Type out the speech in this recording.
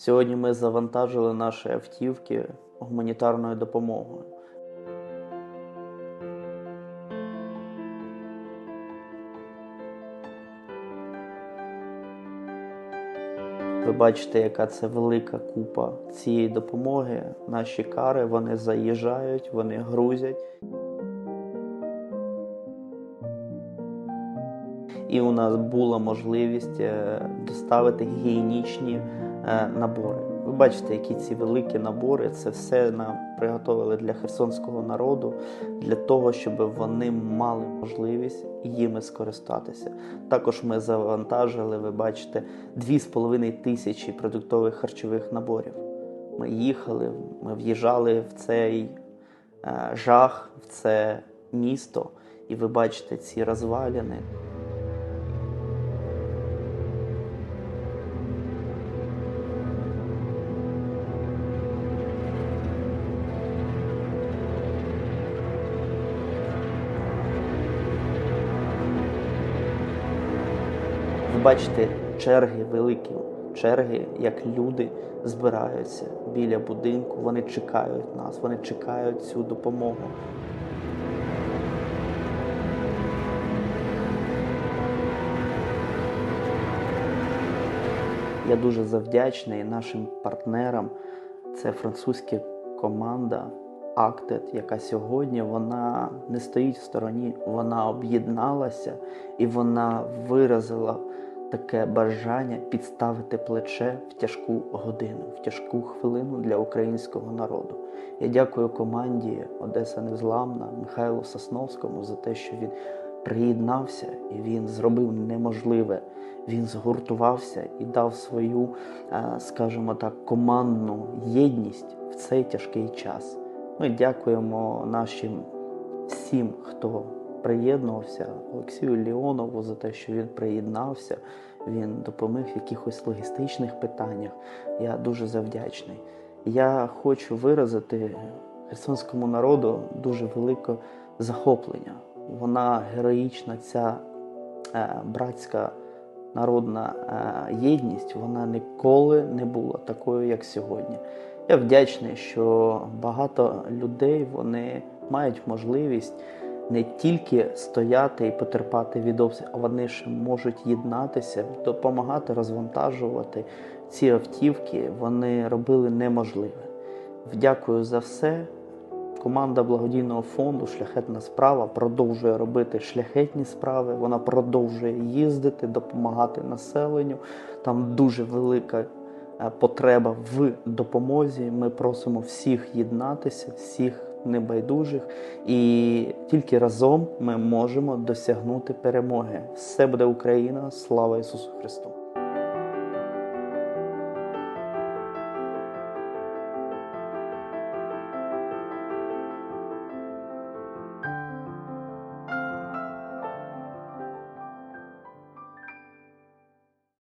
Сьогодні ми завантажили наші автівки гуманітарною допомогою. Ви бачите, яка це велика купа цієї допомоги. Наші кари вони заїжджають, вони грузять. І у нас була можливість е, доставити гігієнічні набори. Ви бачите, які ці великі набори. Це все нам приготовили для херсонського народу, для того, щоб вони мали можливість їми скористатися. Також ми завантажили, ви бачите, 2,5 тисячі продуктових харчових наборів. Ми їхали, ми в'їжджали в цей е, жах, в це місто, і ви бачите ці розвалини. Ви бачите черги великі, черги, як люди збираються біля будинку. Вони чекають нас, вони чекають цю допомогу. Я дуже завдячний нашим партнерам. Це французька команда Acted, яка сьогодні вона не стоїть в стороні, вона об'єдналася і вона виразила таке бажання підставити плече в тяжку годину, в тяжку хвилину для українського народу. Я дякую команді Одеса Незламна Михайлу Сосновському за те, що він приєднався і він зробив неможливе. Він згуртувався і дав свою, е, скажімо так, командну єдність в цей тяжкий час. Ми дякуємо нашим всім, хто приєднувався, Олексію Леонову за те, що він приєднався. Він допоміг в якихось логістичних питаннях. Я дуже завдячний. Я хочу виразити херсонському народу дуже велике захоплення. Вона героїчна, ця е, братська народна е, єдність, вона ніколи не була такою, як сьогодні. Я вдячний, що багато людей вони мають можливість не тільки стояти і потерпати від обстрілів, а вони ж можуть єднатися, допомагати розвантажувати ці автівки. Вони робили неможливе. Вдякую за все. Команда благодійного фонду Шляхетна справа продовжує робити шляхетні справи. Вона продовжує їздити, допомагати населенню. Там дуже велика е, потреба в допомозі. Ми просимо всіх єднатися, всіх небайдужих, і тільки разом ми можемо досягнути перемоги. Все буде Україна! Слава Ісусу Христу!